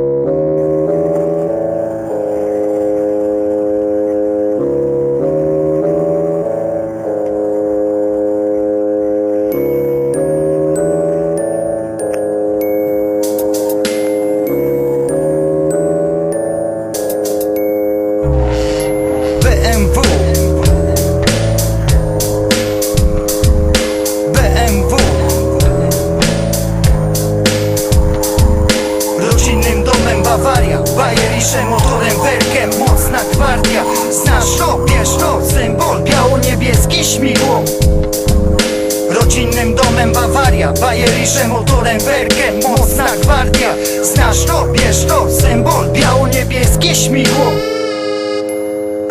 BMW śmigło Rodzinnym domem Bawaria Bajeriszem, motorem, werkiem Mocna gwardia. Znasz to, bierz to Symbol biało-niebieskie śmigło.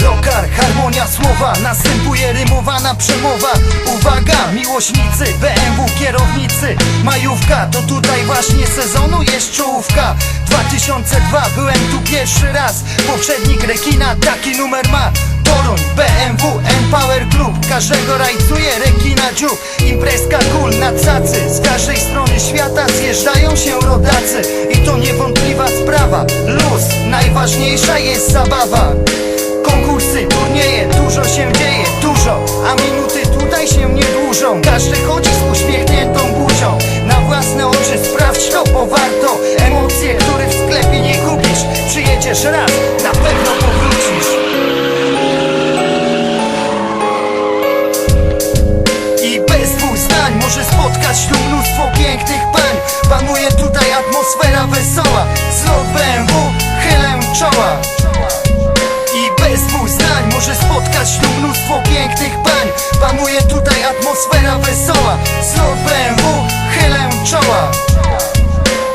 Lokar, harmonia słowa Następuje rymowana przemowa. Uwaga, miłośnicy BMW kierownicy. Majówka, to tutaj właśnie sezonu jest czołówka. 2002, byłem tu pierwszy raz. Poprzednik rekina taki numer ma. Toruń, BMW, Club Każdego rajcuje rekina dziób. Imprezka kul na cacy. Z każdej strony świata zjeżdżają się rodacy. I to niewątpliwa sprawa. Luz, najważniejsza jest zabawa. Konkursy, turnieje, dużo się dzieje, dużo. A minuty tutaj się nie dłużą. Każdy chodzi z uśmiechniętą buzią. Na własne oczy sprawdź to, bo warto Emocje, których w sklepie nie kupisz. Przyjedziesz raz, spotkać tu mnóstwo pięknych pań. Panuje tutaj atmosfera wesoła. Zlot BMW, chylę czoła. I bez dwóch zdań może spotkać tu mnóstwo pięknych pań. Panuje tutaj atmosfera wesoła. Zlot BMW, chylę czoła.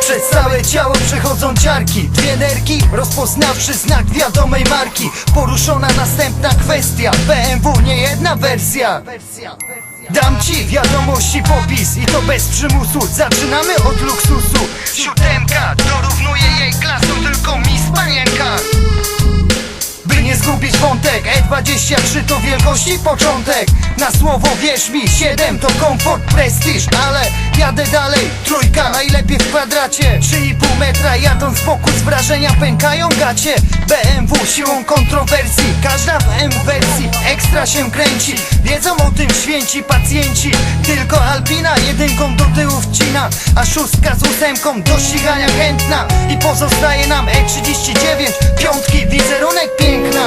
Przez całe ciało przechodzą ciarki. Dwie nerki, rozpoznawczy znak wiadomej marki. Poruszona następna kwestia. BMW, nie jedna wersja Dam ci wiadomości popis i to bez przymusu. Zaczynamy od luksusu. Siódemka dorównuje jej klasą tylko Miss Panienka by nie zgubić wątek E23 to wielkości początek. Na słowo wierz mi 7 to komfort, prestiż Ale jadę dalej. Trójka najlepiej w kwadracie. 3,5 metra jadąc z boku z wrażenia pękają gacie. BMW siłą kontrowersji Każda w M wersji ekstra się kręci. Wiedzą o tym święci pacjenci Tylko Alpina jedynką do tyłu wcina A szóstka z ósemką do ścigania chętna. I pozostaje nam E39 Piątki wizerunek piękna.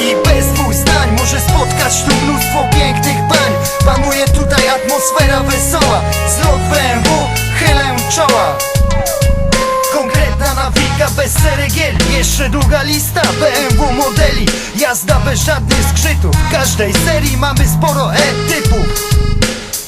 I bez dwóch zdań może spotkać tu mnóstwo pięknych pań. Panuje tutaj atmosfera wesoła serygiel Jeszcze długa lista BMW modeli. Jazda bez żadnych zgrzytów W każdej serii mamy sporo E-typów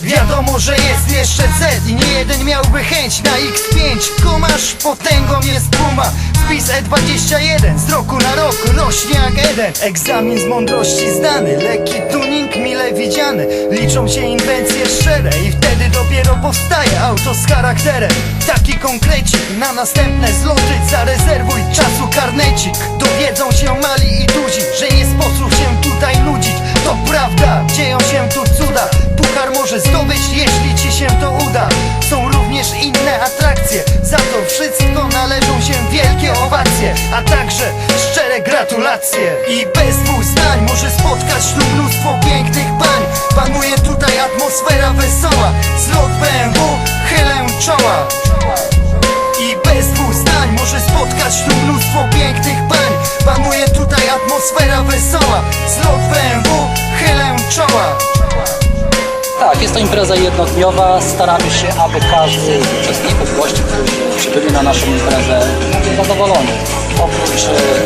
Wiadomo, że jest jeszcze Z i nie jeden miałby chęć na X5 Kumasz, potęgą jest puma. Spis E21 z roku na rok rośnie jak jeden Egzamin z mądrości zdany, lekki tuning mile widziany. Liczą się inwencje szczere i wtedy dopiero powstaje auto z charakterem. Taki konkrecik na następne zloty Zarezerwuj czasu karnecik. Dowiedzą się mali i duzi, że nie sposób się tutaj nudzić. To prawda, dzieją się tu cuda Puchar może zdobyć, jeśli ci się to uda. Są również inne atrakcje Za to wszystko należą się wielkie owacje A także szczere gratulacje. I bez dwóch zdań może spotkać tu mnóstwo pięknych pań. Panuje tutaj atmosfera wesoła Zlot BMW, chylę czoła. I bez dwóch zdań może spotkać tu mnóstwo pięknych pań. Panuje tutaj atmosfera wesoła Zlot BMW, chylę czoła jest to impreza jednodniowa. Staramy się, aby każdy z uczestników, gości, którzy przybyli na naszą imprezę, był zadowolony. Oprócz e,